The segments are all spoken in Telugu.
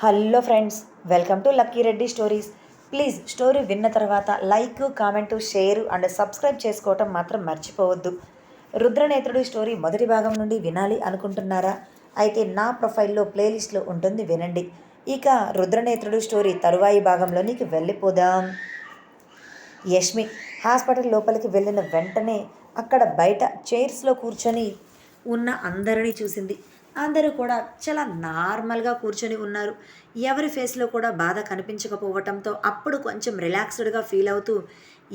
Hello friends welcome to Lucky Reddy stories. Please story విన్న తర్వాత like comment share and subscribe చేసుకోవటం మాత్రం మర్చిపోవద్దు. రుద్రనేత్రుడి స్టోరీ మొదటి భాగం నుండి వినాలి అనుకుంటున్నారా? అయితే నా ప్రొఫైల్లో ప్లేలిస్ట్లో ఉంటుంది వినండి. ఇక రుద్రనేత్రుడు స్టోరీ తరువాయి భాగంలోనికి వెళ్ళిపోదాం. యష్మి హాస్పిటల్ లోపలికి వెళ్ళిన వెంటనే అక్కడ బయట చైర్స్లో కూర్చొని ఉన్న అందరినీ చూసింది. అందరూ కూడా చాలా నార్మల్గా కూర్చొని ఉన్నారు. ఎవరి ఫేస్లో కూడా బాధ కనిపించకపోవటంతో అప్పుడు కొంచెం రిలాక్స్డ్గా ఫీల్ అవుతూ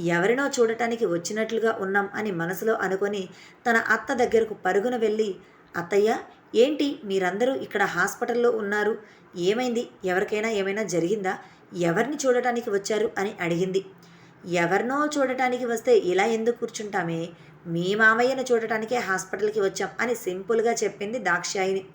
ఎవరినో చూడటానికి వచ్చినట్లుగా ఉన్నాం అని మనసులో అనుకొని తన అత్త దగ్గరకు పరుగున వెళ్ళి అత్తయ్య ఏంటి మీరందరూ ఇక్కడ హాస్పిటల్లో ఉన్నారు? ఏమైంది? ఎవరికైనా ఏమైనా జరిగిందా? ఎవరిని చూడటానికి వచ్చారు? అని అడిగింది. ఎవరినో చూడటానికి వస్తే ఇలా ఎందుకు కూర్చుంటామే? మీ మామయ్యను చూడటానికే హాస్పిటల్కి వచ్చాం అని సింపుల్గా చెప్పింది దాక్షాయిని.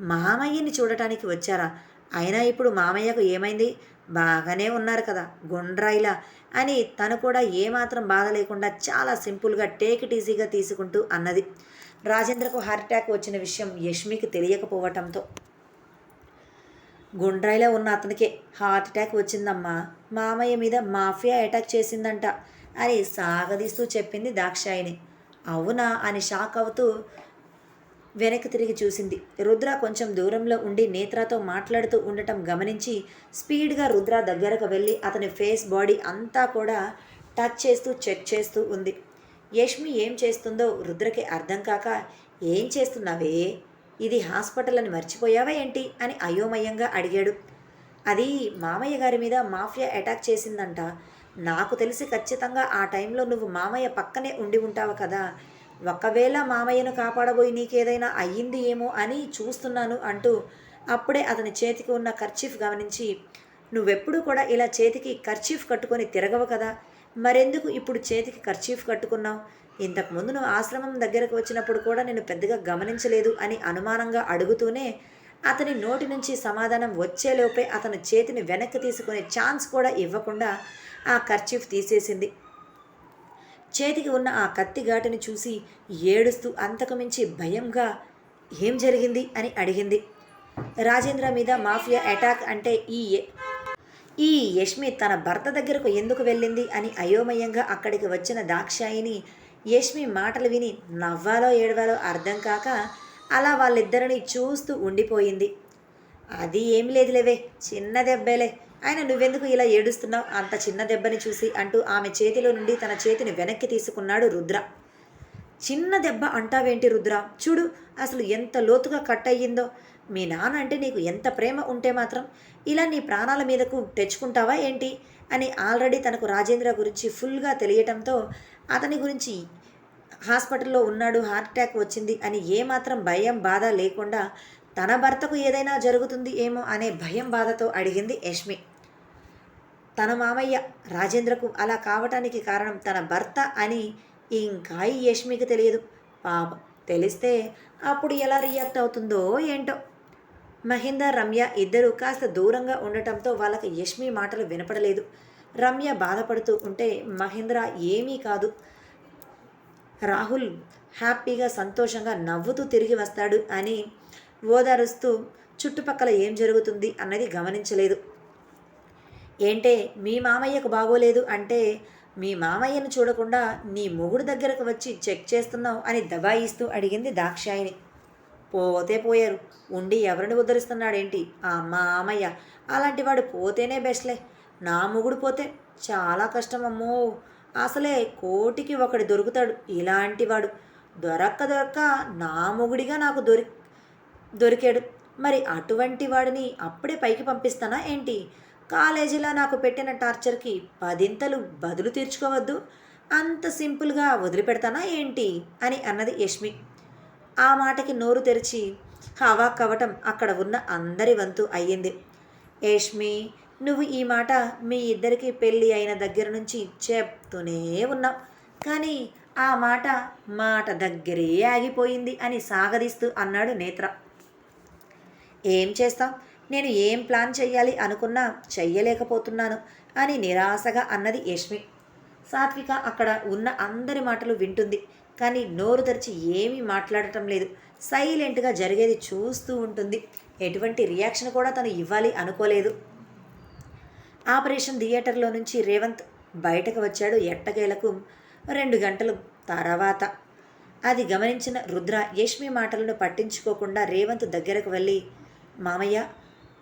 మామయ్యని చూడటానికి వచ్చారా? అయినా ఇప్పుడు మామయ్యకు ఏమైంది? బాగానే ఉన్నారు కదా గుండ్రాయిలా అని తను కూడా ఏమాత్రం బాధ లేకుండా చాలా సింపుల్గా టేక్ ఇట్ ఈజీగా తీసుకుంటూ అన్నది. రాజేంద్రకు హార్ట్ అటాక్ వచ్చిన విషయం యష్మికి తెలియకపోవటంతో. గుండ్రాయిలో ఉన్న అతనికే హార్ట్ అటాక్ వచ్చిందమ్మా. మామయ్య మీద మాఫియా అటాక్ చేసిందంట. అని సాగదీస్తూ చెప్పింది దాక్షాయిని అవునా అని షాక్ అవుతూ వెనక్కి తిరిగి చూసింది. రుద్ర కొంచెం దూరంలో ఉండి నేత్రతో మాట్లాడుతూ ఉండటం గమనించి స్పీడ్గా రుద్ర దగ్గరకు వెళ్ళి అతని ఫేస్ బాడీ అంతా కూడా టచ్ చేస్తూ చెక్ చేస్తూ ఉంది. యష్మి ఏం చేస్తుందో రుద్రకి అర్థం కాక ఏం చేస్తున్నావే? ఇది హాస్పిటల్ అని మర్చిపోయావా ఏంటి? అని అయోమయంగా అడిగాడు. అది మామయ్య గారి మీద మాఫియా అటాక్ చేసిందంట. నాకు తెలిసి ఖచ్చితంగా ఆ టైంలో నువ్వు మామయ్య పక్కనే ఉండి ఉంటావు కదా. ఒకవేళ మామయ్యను కాపాడబోయి నీకేదైనా అయ్యింది ఏమో అని చూస్తున్నాను అంటూ అప్పుడే అతని చేతికి ఉన్న కర్చీఫ్ గమనించి నువ్వెప్పుడు కూడా ఇలా చేతికి కర్చీఫ్ కట్టుకొని తిరగవు కదా. మరెందుకు ఇప్పుడు చేతికి కర్చీఫ్ కట్టుకున్నావు? ఇంతకుముందు నువ్వు ఆశ్రమం దగ్గరకు వచ్చినప్పుడు కూడా నేను పెద్దగా గమనించలేదు అని అనుమానంగా అడుగుతూనే అతని నోటి నుంచి సమాధానం వచ్చేలోపే అతని చేతిని వెనక్కి తీసుకునే ఛాన్స్ కూడా ఇవ్వకుండా ఆ కర్చీఫ్ తీసేసింది. చేతికి ఉన్న ఆ కత్తి ఘాటుని చూసి ఏడుస్తూ అంతకుమించి భయంగా ఏం జరిగింది? అని అడిగింది. రాజేంద్ర మీద మాఫియా అటాక్ అంటే ఈ ఈ యష్మి తన భర్త దగ్గరకు ఎందుకు వెళ్ళింది అని అయోమయంగా అక్కడికి వచ్చిన దాక్షాయిని యష్మి మాటలు విని నవ్వాలో ఏడవాలో అర్థం కాక అలా వాళ్ళిద్దరిని చూస్తూ ఉండిపోయింది. అది ఏం లేదులేవే చిన్న దెబ్బేలే. ఆయన నువ్వెందుకు ఇలా ఏడుస్తున్నావు? అంత చిన్న దెబ్బని చూసి అంటూ ఆమె చేతిలో నుండి తన చేతిని వెనక్కి తీసుకున్నాడు రుద్ర. చిన్న దెబ్బ అంటావేంటి రుద్ర? చూడు అసలు ఎంత లోతుగా కట్ అయ్యిందో. మీ నాన్న అంటే నీకు ఎంత ప్రేమ ఉంటే మాత్రం ఇలా నీ ప్రాణాల మీదకు తెచ్చుకుంటావా ఏంటి? అని ఆల్రెడీ తనకు రాజేంద్ర గురించి ఫుల్గా తెలియటంతో అతని గురించి హాస్పిటల్లో ఉన్నాడు హార్ట్ అటాక్ వచ్చింది అని ఏమాత్రం భయం బాధ లేకుండా తన భర్తకు ఏదైనా జరుగుతుంది ఏమో అనే భయం బాధతో అడిగింది యష్మి. తన మామయ్య రాజేంద్రకు అలా కావటానికి కారణం తన భర్త అని ఇంకా ఈ యష్మికి తెలియదు. పాపం తెలిస్తే అప్పుడు ఎలా రియాక్ట్ అవుతుందో ఏంటో. మహేందర్ రమ్య ఇద్దరు కాస్త దూరంగా ఉండటంతో వాళ్ళకి యష్మి మాటలు వినపడలేదు. రమ్య బాధపడుతూ ఉంటే మహేంద్ర ఏమీ కాదు. రాహుల్ హ్యాపీగా సంతోషంగా నవ్వుతూ తిరిగి వస్తాడు అని ఓదారుస్తూ చుట్టుపక్కల ఏం జరుగుతుంది అన్నది గమనించలేదు. ఏంటే మీ మామయ్యకు బాగోలేదు అంటే మీ మామయ్యను చూడకుండా నీ మొగుడు దగ్గరకు వచ్చి చెక్ చేస్తున్నావు అని దబాయిస్తూ అడిగింది దాక్షాయిని పోతే పోయారు. ఉండి ఎవరిని ఉద్ధరిస్తున్నాడేంటి? ఆ మామయ్య. అలాంటి వాడు పోతేనే బెస్ట్లే. నా మొగుడు పోతే చాలా కష్టమమ్మో అసలే కోటికి ఒకడు దొరుకుతాడు ఇలాంటి వాడు. దొరక్క దొరక్క నా మొగుడిగా నాకు దొరి దొరికాడు. మరి అటువంటి వాడిని అప్పుడే పైకి పంపిస్తానా ఏంటి? కాలేజీలో నాకు పెట్టిన టార్చర్కి పదింతలు బదులు తీర్చుకోవద్దు. అంత సింపుల్గా వదిలిపెడతానా ఏంటి? అని అన్నది యష్మి. ఆ మాటకి నోరు తెరిచి హవా కవటం అక్కడ ఉన్న అందరి వంతు అయ్యింది. యష్మి నువ్వు ఈ మాట మీ ఇద్దరికి పెళ్ళి అయిన దగ్గర నుంచి చెప్తూనే ఉన్నావు. కానీ ఆ మాట మాట దగ్గరే ఆగిపోయింది అని సాగదీస్తూ అన్నాడు నేత్ర. ఏం చేస్తాం? నేను ఏం ప్లాన్ చెయ్యాలి అనుకున్నా చెయ్యలేకపోతున్నాను అని నిరాశగా అన్నది యష్మి. సాత్విక అక్కడ ఉన్న అందరి మాటలు వింటుంది. కానీ నోరు తెరిచి ఏమీ మాట్లాడటం లేదు. సైలెంట్గా జరిగేది చూస్తూ ఉంటుంది. ఎటువంటి రియాక్షన్ కూడా తను ఇవ్వాలి అనుకోలేదు. ఆపరేషన్ థియేటర్లో నుంచి రేవంత్ బయటకు వచ్చాడు ఎట్టకేలకు. రెండు గంటలు తర్వాత. అది గమనించిన రుద్ర యష్మి మాటలను పట్టించుకోకుండా రేవంత్ దగ్గరకు వెళ్ళి మామయ్య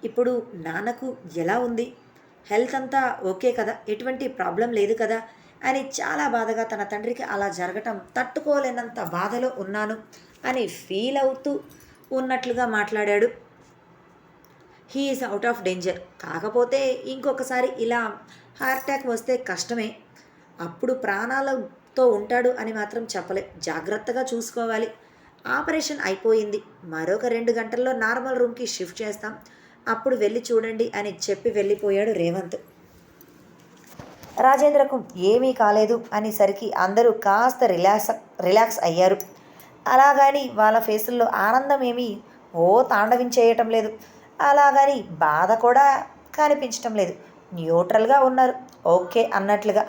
ఇప్పుడు నాన్నకు ఎలా ఉంది? హెల్త్ అంతా ఓకే కదా? ఎటువంటి ప్రాబ్లం లేదు కదా? అని చాలా బాధగా తన తండ్రికి అలా జరగటం తట్టుకోలేనంత బాధలో ఉన్నాను అని ఫీల్ అవుతూ ఉన్నట్లుగా మాట్లాడాడు. He is out of danger. కాకపోతే ఇంకొకసారి ఇలా హార్ట్ అటాక్ వస్తే కష్టమే. అప్పుడు ప్రాణాలతో ఉంటాడు అని మాత్రం చెప్పలే. జాగ్రత్తగా చూసుకోవాలి. ఆపరేషన్ అయిపోయింది. మరొక రెండు గంటల్లో నార్మల్ రూమ్కి షిఫ్ట్ చేస్తాం. అప్పుడు వెళ్ళి చూడండి అని చెప్పి వెళ్ళిపోయాడు రేవంత్. రాజేంద్రకు ఏమీ కాలేదు అనేసరికి అందరూ కాస్త రిలాక్స్ రిలాక్స్ అయ్యారు. అలాగని వాళ్ళ ఫేసుల్లో ఆనందం ఏమీ ఓ తాండవించేయటం లేదు. అలాగని బాధ కూడా కనిపించటం లేదు. న్యూట్రల్గా ఉన్నారు. ఓకే అన్నట్లుగా.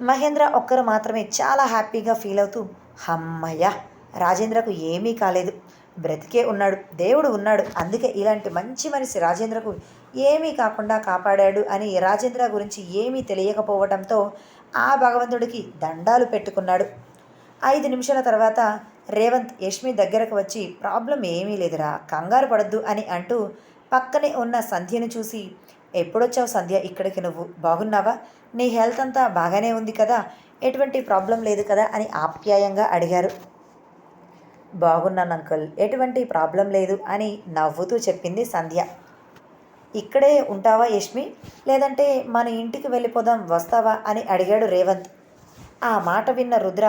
మహేంద్ర ఒక్కరు మాత్రమే చాలా హ్యాపీగా ఫీల్ అవుతూ హమ్మయ్య! రాజేంద్రకు ఏమీ కాలేదు. బ్రతికే ఉన్నాడు దేవుడు ఉన్నాడు. అందుకే ఇలాంటి మంచి మనిషి రాజేంద్రకు ఏమీ కాకుండా కాపాడాడు అని రాజేంద్ర గురించి ఏమీ తెలియకపోవడంతో ఆ భగవంతుడికి దండాలు పెట్టుకున్నాడు. ఐదు నిమిషాల తర్వాత రేవంత్ యష్మి దగ్గరకు వచ్చి ప్రాబ్లం ఏమీ లేదురా కంగారు పడద్దు అని అంటూ పక్కనే ఉన్న సంధ్యను చూసి ఎప్పుడొచ్చావు సంధ్య ఇక్కడికి నువ్వు? బాగున్నావా? నీ హెల్త్ అంతా బాగానే ఉంది కదా ఎటువంటి ప్రాబ్లం లేదు కదా అని ఆప్యాయంగా అడిగారు. బాగున్నాను అంకుల్. ఎటువంటి ప్రాబ్లం లేదు అని నవ్వుతూ చెప్పింది సంధ్య. ఇక్కడే ఉంటావా యష్మి? లేదంటే మన ఇంటికి వెళ్ళిపోదాం వస్తావా అని అడిగాడు రేవంత్. ఆ మాట విన్న రుద్ర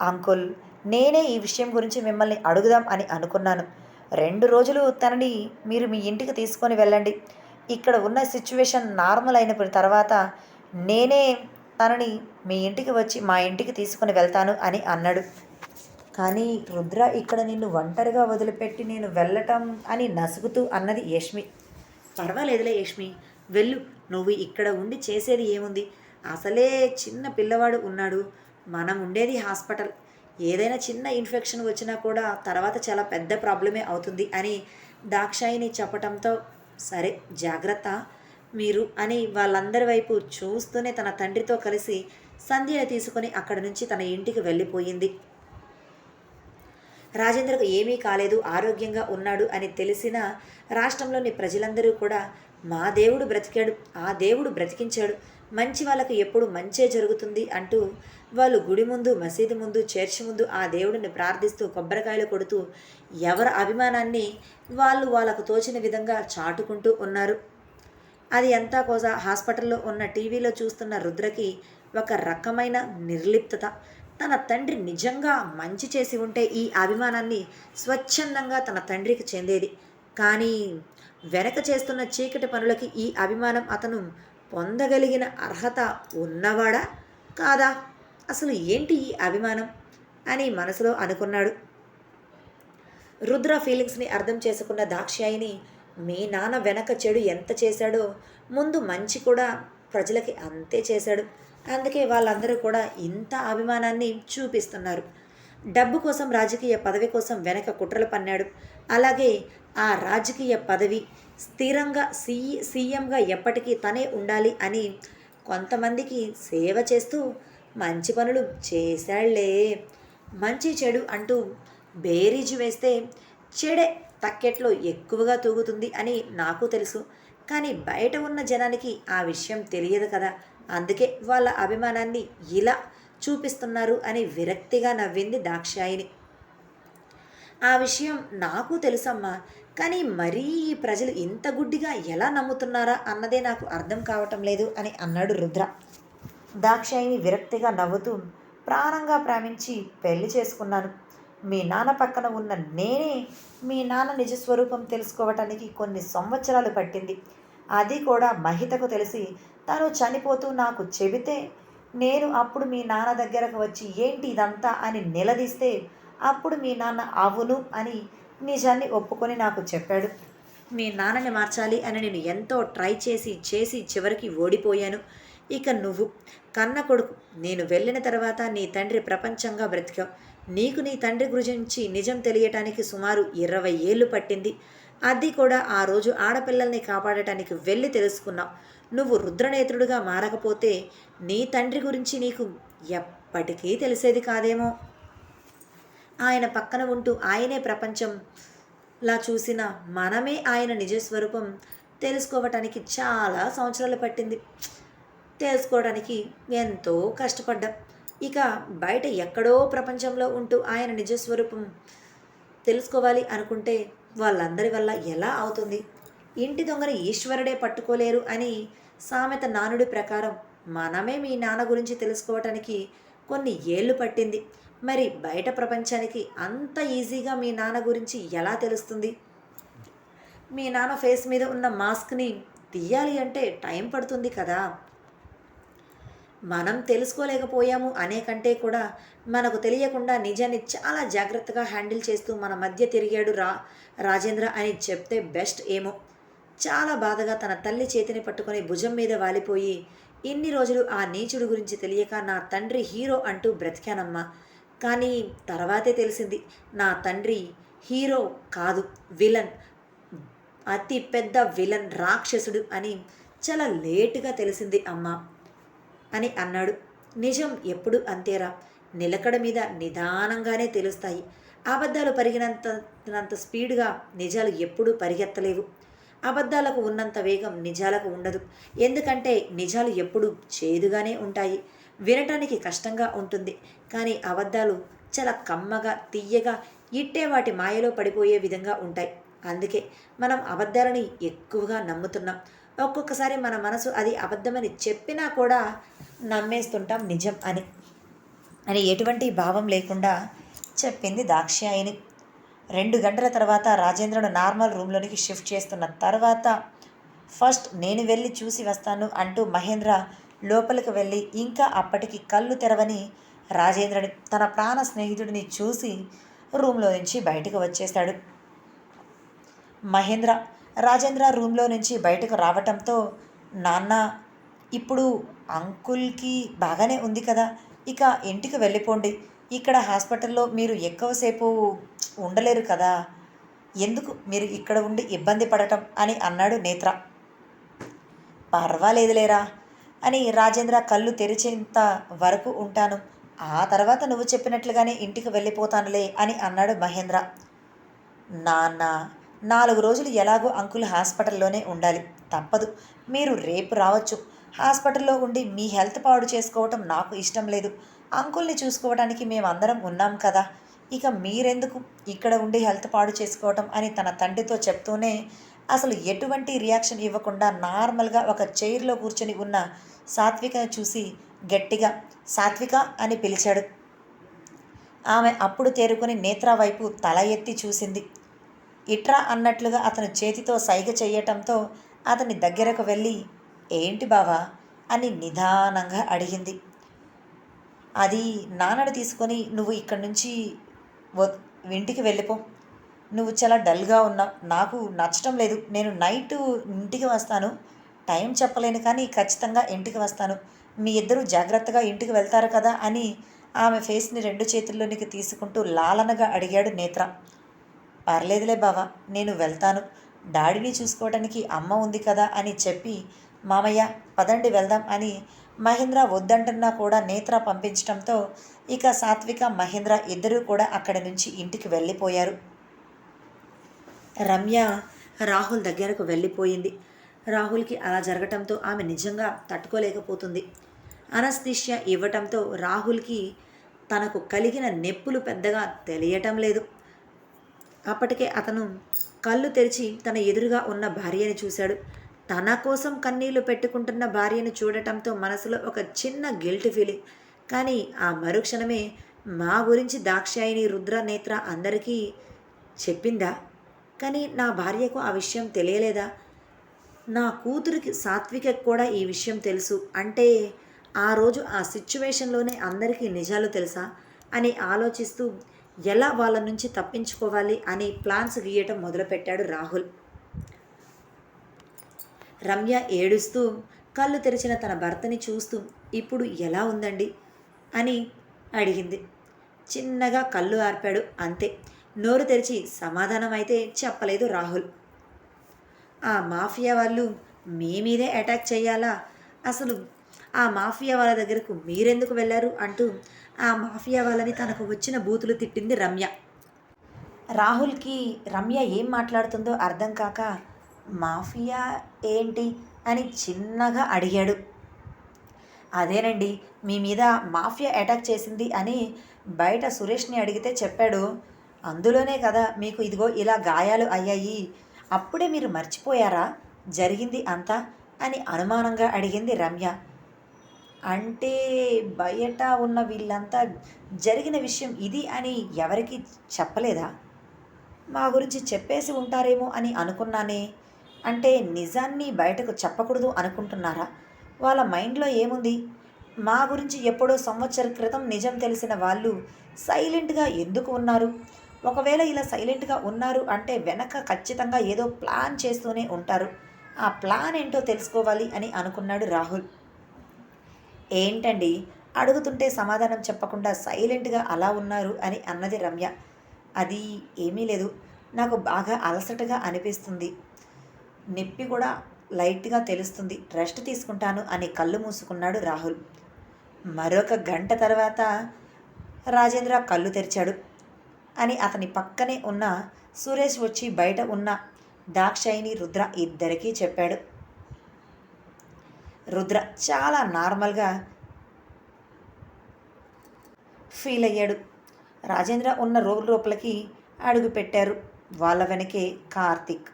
అంకుల్ నేనే ఈ విషయం గురించి మిమ్మల్ని అడుగుదాం అని అనుకున్నాను. రెండు రోజులు తనని మీరు మీ ఇంటికి తీసుకొని వెళ్ళండి. ఇక్కడ ఉన్న సిచ్యువేషన్ నార్మల్ అయిన తర్వాత నేనే తనని మీ ఇంటికి వచ్చి మా ఇంటికి తీసుకొని వెళ్తాను అని అన్నాడు. కానీ రుద్ర ఇక్కడ నిన్ను ఒంటరిగా వదిలిపెట్టి నేను వెళ్ళటం అని నసుగుతూ అన్నది యష్మి. పర్వాలేదులే యష్మి. వెళ్ళు. నువ్వు ఇక్కడ ఉండి చేసేది ఏముంది? అసలే చిన్న పిల్లవాడు ఉన్నాడు. మనం ఉండేది హాస్పిటల్. ఏదైనా చిన్న ఇన్ఫెక్షన్ వచ్చినా కూడా తర్వాత చాలా పెద్ద ప్రాబ్లమే అవుతుంది అని దాక్షాయిని చెప్పటంతో సరే జాగ్రత్త. మీరు అని వాళ్ళందరి వైపు చూస్తూనే తన తండ్రితో కలిసి సంధ్యను తీసుకొని అక్కడి నుంచి తన ఇంటికి వెళ్ళిపోయింది. రాజేంద్రకు ఏమీ కాలేదు ఆరోగ్యంగా ఉన్నాడు అని తెలిసిన రాష్ట్రంలోని ప్రజలందరూ కూడా మా దేవుడు బ్రతికాడు ఆ దేవుడు బ్రతికించాడు మంచి వాళ్ళకు ఎప్పుడు మంచే జరుగుతుంది అంటూ వాళ్ళు గుడి ముందు మసీదు ముందు చర్చి ముందు ఆ దేవుడిని ప్రార్థిస్తూ కొబ్బరికాయలు కొడుతూ ఎవరి అభిమానాన్ని వాళ్ళు వాళ్ళకు తోచిన విధంగా చాటుకుంటూ ఉన్నారు. అది ఎంతా కోసా హాస్పిటల్లో ఉన్న టీవీలో చూస్తున్న రుద్రకి ఒక రకమైన నిర్లిప్తత. తన తండ్రి నిజంగా మంచి చేసి ఉంటే ఈ అభిమానాన్ని స్వచ్ఛందంగా తన తండ్రికి చెందేది. కానీ వెనక చేస్తున్న చీకటి పనులకి ఈ అభిమానం అతను పొందగలిగిన అర్హత ఉన్నవాడా? కాదా? అసలు ఏంటి ఈ అభిమానం? అని మనసులో అనుకున్నాడు. రుద్ర ఫీలింగ్స్ని అర్థం చేసుకున్న దాక్షాయిని మీ నాన్న వెనక చెడు ఎంత చేశాడో ముందు మంచి కూడా ప్రజలకి అంతే చేశాడు. అందుకే వాళ్ళందరూ కూడా ఇంత అభిమానాన్ని చూపిస్తున్నారు. డబ్బు కోసం రాజకీయ పదవి కోసం వెనక కుట్రలు పన్నాడు. అలాగే ఆ రాజకీయ పదవి స్థిరంగా సీ సీఎంగా ఎప్పటికీ తనే ఉండాలి అని కొంతమందికి సేవ చేస్తూ మంచి పనులు చేశాళ్ళే. మంచి చెడు అంటూ బేరీజు వేస్తే చెడే తక్కెట్లో ఎక్కువగా తూగుతుంది అని నాకు తెలుసు. కానీ బయట ఉన్న జనానికి ఆ విషయం తెలియదు కదా. అందుకే వాళ్ళ అభిమానాన్ని ఇలా చూపిస్తున్నారు అని విరక్తిగా నవ్వింది దాక్షాయిని. ఆ విషయం నాకు తెలుసమ్మా కానీ మరీ ప్రజలు ఇంత గుడ్డిగా ఎలా నమ్ముతున్నారా అన్నదే నాకు అర్థం కావటం లేదు అని అన్నాడు రుద్ర. దాక్షాయిని విరక్తిగా నవ్వుతూ ప్రాణంగా ప్రేమించి పెళ్ళి చేసుకున్నాను. మీ నాన్న పక్కన ఉన్న నేనే మీ నాన్న నిజస్వరూపం తెలుసుకోవటానికి కొన్ని సంవత్సరాలు పట్టింది. అది కూడా మహితకు తెలిసి తను చనిపోతూ నాకు చెబితే నేను అప్పుడు మీ నాన్న దగ్గరకు వచ్చి ఏంటి ఇదంతా అని నిలదీస్తే అప్పుడు మీ నాన్న అవును అని నిజాన్ని ఒప్పుకొని నాకు చెప్పాడు. మీ నాన్నని మార్చాలి అని నేను ఎంతో ట్రై చేసి చేసి చివరికి ఓడిపోయాను. ఇక నువ్వు కన్న కొడుకు నేను వెళ్ళిన తర్వాత నీ తండ్రి ప్రపంచంగా బ్రతికావు. నీకు నీ తండ్రి గురించి నిజం తెలియటానికి సుమారు ఇరవై ఏళ్ళు పట్టింది. అది కూడా ఆ రోజు ఆడపిల్లల్ని కాపాడటానికి వెళ్ళి తెలుసుకున్నావు నువ్వు రుద్రనేత్రుడుగా మారకపోతే నీ తండ్రి గురించి నీకు ఎప్పటికీ తెలిసేది కాదేమో. ఆయన పక్కన ఉంటూ ఆయనే ప్రపంచంలా చూసిన మనమే ఆయన నిజస్వరూపం తెలుసుకోవటానికి చాలా సంవత్సరాలు పట్టింది. తెలుసుకోవడానికి ఎంతో కష్టపడ్డాం. ఇక బయట ఎక్కడో ప్రపంచంలో ఉంటూ ఆయన నిజస్వరూపం తెలుసుకోవాలి అనుకుంటే వాళ్ళందరి వల్ల ఎలా అవుతుంది? ఇంటి దొంగని ఈశ్వరుడే పట్టుకోలేరు అని సామెత నానుడి ప్రకారం మనమే మీ నాన్న గురించి తెలుసుకోవటానికి కొన్ని ఏళ్ళు పట్టింది. మరి బయట ప్రపంచానికి అంత ఈజీగా మీ నాన్న గురించి ఎలా తెలుస్తుంది? మీ నాన్న ఫేస్ మీద ఉన్న మాస్క్ని తీయాలి అంటే టైం పడుతుంది కదా. మనం తెలుసుకోలేకపోయాము అనే కంటే కూడా మనకు తెలియకుండా నిజాన్ని చాలా జాగ్రత్తగా హ్యాండిల్ చేస్తూ మన మధ్య తిరిగాడు రా రాజేంద్ర అని చెప్తే బెస్ట్ ఏమో. చాలా బాధగా తన తల్లి చేతిని పట్టుకొని భుజం మీద వాలిపోయి ఇన్ని రోజులు ఆ నీచుడు గురించి తెలియక నా తండ్రి హీరో అంటూ బ్రతికానమ్మా. కానీ తర్వాతే తెలిసింది నా తండ్రి హీరో కాదు విలన్ అతి పెద్ద విలన్ రాక్షసుడు అని చాలా లేటుగా తెలిసింది అమ్మ. అని అన్నాడు. నిజం ఎప్పుడు అంతేరా? నిలకడ మీద నిదానంగానే తెలుస్తాయి. అబద్ధాలు పరిగినంత స్పీడ్గా నిజాలు ఎప్పుడూ పరిగెత్తలేవు. అబద్ధాలకు ఉన్నంత వేగం నిజాలకు ఉండదు. ఎందుకంటే నిజాలు ఎప్పుడూ చేదుగానే ఉంటాయి. వినటానికి కష్టంగా ఉంటుంది. కానీ అబద్ధాలు చాలా కమ్మగా తీయగా ఇట్టే వాటి మాయలో పడిపోయే విధంగా ఉంటాయి. అందుకే మనం అబద్ధాలని ఎక్కువగా నమ్ముతున్నాం. ఒక్కొక్కసారి మన మనసు అది అబద్ధమని చెప్పినా కూడా నమ్మేస్తుంటాం నిజం అని. అని ఎటువంటి భావం లేకుండా చెప్పింది దాక్షాయిని రెండు గంటల తర్వాత రాజేంద్రుడు నార్మల్ రూమ్లోనికి షిఫ్ట్ చేస్తున్న తర్వాత ఫస్ట్ నేను వెళ్ళి చూసి వస్తాను అంటూ మహేంద్ర లోపలికి వెళ్ళి ఇంకా అప్పటికి కళ్ళు తెరవని రాజేంద్రుడి తన ప్రాణ స్నేహితుడిని చూసి రూమ్లో నుంచి బయటకు వచ్చేశాడు మహేంద్ర రాజేంద్ర రూమ్లో నుంచి బయటకు రావటంతో నాన్న ఇప్పుడు అంకుల్కి బాగానే ఉంది కదా ఇక ఇంటికి వెళ్ళిపోండి. ఇక్కడ హాస్పిటల్లో మీరు ఎక్కువసేపు ఉండలేరు కదా ఎందుకు మీరు ఇక్కడ ఉండి ఇబ్బంది పడటం? అని అన్నాడు నేత్ర. పర్వాలేదులేరా అని రాజేంద్ర కళ్ళు తెరిచేంత వరకు ఉంటాను. ఆ తర్వాత నువ్వు చెప్పినట్లుగానే ఇంటికి వెళ్ళిపోతానులే అని అన్నాడు మహేంద్ర. నాన్న నాలుగు రోజులు ఎలాగో అంకుల్ హాస్పిటల్లోనే ఉండాలి. తప్పదు. మీరు రేపు రావచ్చు. హాస్పిటల్లో ఉండి మీ హెల్త్ పాడు చేసుకోవటం నాకు ఇష్టం లేదు. అంకుల్ని చూసుకోవడానికి మేమందరం ఉన్నాం కదా. ఇక మీరెందుకు ఇక్కడ ఉండి హెల్త్ పాడు చేసుకోవటం అని తన తండ్రితో చెప్తూనే అసలు ఎటువంటి రియాక్షన్ ఇవ్వకుండా నార్మల్గా ఒక చైర్లో కూర్చొని ఉన్న సాత్వికను చూసి గట్టిగా సాత్విక అని పిలిచాడు. ఆమె అప్పుడు తేరుకొని నేత్ర వైపు తల ఎత్తి చూసింది. ఇట్రా అన్నట్లుగా అతను చేతితో సైగ చేయటంతో అతని దగ్గరకు వెళ్ళి ఏంటి బావా? అని నిదానంగా అడిగింది. అది నాన్నడు తీసుకొని నువ్వు ఇక్కడి నుంచి ఇంటికి వెళ్ళిపో. నువ్వు చాలా డల్గా ఉన్నావు నాకు నచ్చటం లేదు. నేను నైట్ ఇంటికి వస్తాను. టైం చెప్పలేను కానీ ఖచ్చితంగా ఇంటికి వస్తాను. మీ ఇద్దరు జాగ్రత్తగా ఇంటికి వెళ్తారు కదా? అని ఆమె ఫేస్ని రెండు చేతుల్లోనికి తీసుకుంటూ లాలనగా అడిగాడు నేత్ర. పర్లేదులే బావా నేను వెళ్తాను. డాడీని చూసుకోవడానికి అమ్మ ఉంది కదా అని చెప్పి మామయ్య పదండి వెళ్దాం అని మహేంద్ర వద్దంటున్నా కూడా నేత్ర పంపించడంతో ఇక సాత్విక మహేంద్ర ఇద్దరూ కూడా అక్కడి నుంచి ఇంటికి వెళ్ళిపోయారు. రమ్య రాహుల్ దగ్గరకు వెళ్ళిపోయింది. రాహుల్కి అలా జరగటంతో ఆమె నిజంగా తట్టుకోలేకపోతుంది. అనస్థిష్య ఇవ్వటంతో రాహుల్కి తనకు కలిగిన నొప్పులు పెద్దగా తెలియటం లేదు. అప్పటికే అతను కళ్ళు తెరిచి తన ఎదురుగా ఉన్న భార్యని చూశాడు. తన కోసం కన్నీళ్ళు పెట్టుకుంటున్న భార్యను చూడటంతో మనసులో ఒక చిన్న గిల్ట్ ఫీలింగ్ కానీ ఆ మరుక్షణమే మా గురించి దాక్షాయిని రుద్ర నేత్ర అందరికీ చెప్పిందా? కానీ నా భార్యకు ఆ విషయం తెలియలేదా? నా కూతురికి సాత్విక కూడా ఈ విషయం తెలుసు. అంటే ఆ రోజు ఆ సిచ్యువేషన్లోనే అందరికీ నిజాలు తెలుసా? అని ఆలోచిస్తూ ఎలా వాళ్ళ నుంచి తప్పించుకోవాలి అని ప్లాన్స్ గీయటం మొదలుపెట్టాడు రాహుల్. రమ్య ఏడుస్తూ కళ్ళు తెరిచిన తన భర్తని చూస్తూ ఇప్పుడు ఎలా ఉందండి? అని అడిగింది. చిన్నగా కళ్ళు ఆర్పాడు అంతే. నోరు తెరిచి సమాధానం అయితే చెప్పలేదు రాహుల్. ఆ మాఫియా వాళ్ళు మీ మీదే అటాక్ చేయాలా అసలు ఆ మాఫియా వాళ్ళ దగ్గరకు మీరెందుకు వెళ్ళారు? అంటూ ఆ మాఫియా వాళ్ళని తనకు వచ్చిన బూతులు తిట్టింది రమ్య. రాహుల్కి రమ్య ఏం మాట్లాడుతుందో అర్థం కాక మాఫియా ఏంటి? అని చిన్నగా అడిగాడు. అదేనండి మీ మీద మాఫియా అటాక్ చేసింది అని బయట సురేష్ని అడిగితే చెప్పాడు అందులోనే కదా మీకు ఇదిగో ఇలా గాయాలు అయ్యాయి అప్పుడే మీరు మర్చిపోయారా? జరిగింది అంతా? అని అనుమానంగా అడిగింది రమ్య. అంటే బయట ఉన్న వీళ్ళంతా జరిగిన విషయం ఇది అని ఎవరికి చెప్పలేదా? మా గురించి చెప్పేసి ఉంటారేమో అని అనుకున్నానే. అంటే నిజాన్ని బయటకు చెప్పకూడదు అనుకుంటున్నారా? వాళ్ళ మైండ్లో ఏముంది? మా గురించి ఎప్పుడో సంవత్సర క్రితం నిజం తెలిసిన వాళ్ళు సైలెంట్గా ఎందుకు ఉన్నారు? ఒకవేళ ఇలా సైలెంట్గా ఉన్నారు అంటే వెనక ఖచ్చితంగా ఏదో ప్లాన్ చేస్తూనే ఉంటారు. ఆ ప్లాన్ ఏంటో తెలుసుకోవాలి అని అనుకున్నాడు రాహుల్. ఏంటండి? అడుగుతుంటే సమాధానం చెప్పకుండా సైలెంట్గా అలా ఉన్నారు అని అన్నది రమ్య. అది ఏమీ లేదు. నాకు బాగా అలసటగా అనిపిస్తుంది. నొప్పి కూడా లైట్గా తెలుస్తుంది. రెస్ట్ తీసుకుంటాను అని కళ్ళు మూసుకున్నాడు రాహుల్. మరొక గంట తర్వాత రాజేంద్ర కళ్ళు తెరిచాడు. అని అతని పక్కనే ఉన్న సురేష్ వచ్చి బయట ఉన్న దాక్షాయిని రుద్ర ఇద్దరికీ చెప్పాడు. రుద్ర చాలా నార్మల్గా ఫీల్ అయ్యాడు. రాజేంద్ర ఉన్న రోగుల లోపలికి అడుగు పెట్టారు వాళ్ళ వెనకే కార్తీక్.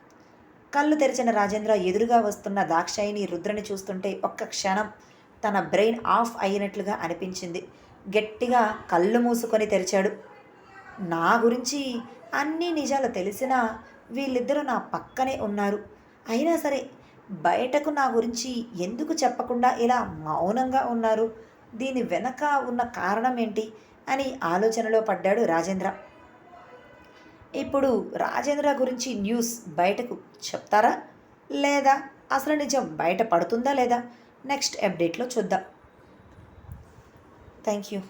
కళ్ళు తెరిచిన రాజేంద్ర ఎదురుగా వస్తున్న దాక్షాయిని రుద్రని చూస్తుంటే ఒక్క క్షణం తన బ్రెయిన్ ఆఫ్ అయినట్లుగా అనిపించింది. గట్టిగా కళ్ళు మూసుకొని తెరిచాడు. నా గురించి అన్ని నిజాలు తెలిసినా వీళ్ళిద్దరూ నా పక్కనే ఉన్నారు. అయినా సరే బయటకు నా గురించి ఎందుకు చెప్పకుండా ఇలా మౌనంగా ఉన్నారు? దీని వెనక ఉన్న కారణం ఏంటి? అని ఆలోచనలో పడ్డాడు రాజేంద్ర. ఇప్పుడు రాజేంద్ర గురించి న్యూస్ బయటకు చెప్తారా? లేదా అసలు నిజం బయట పడుతుందా లేదా? నెక్స్ట్ అప్డేట్లో చూద్దాం. Thank you.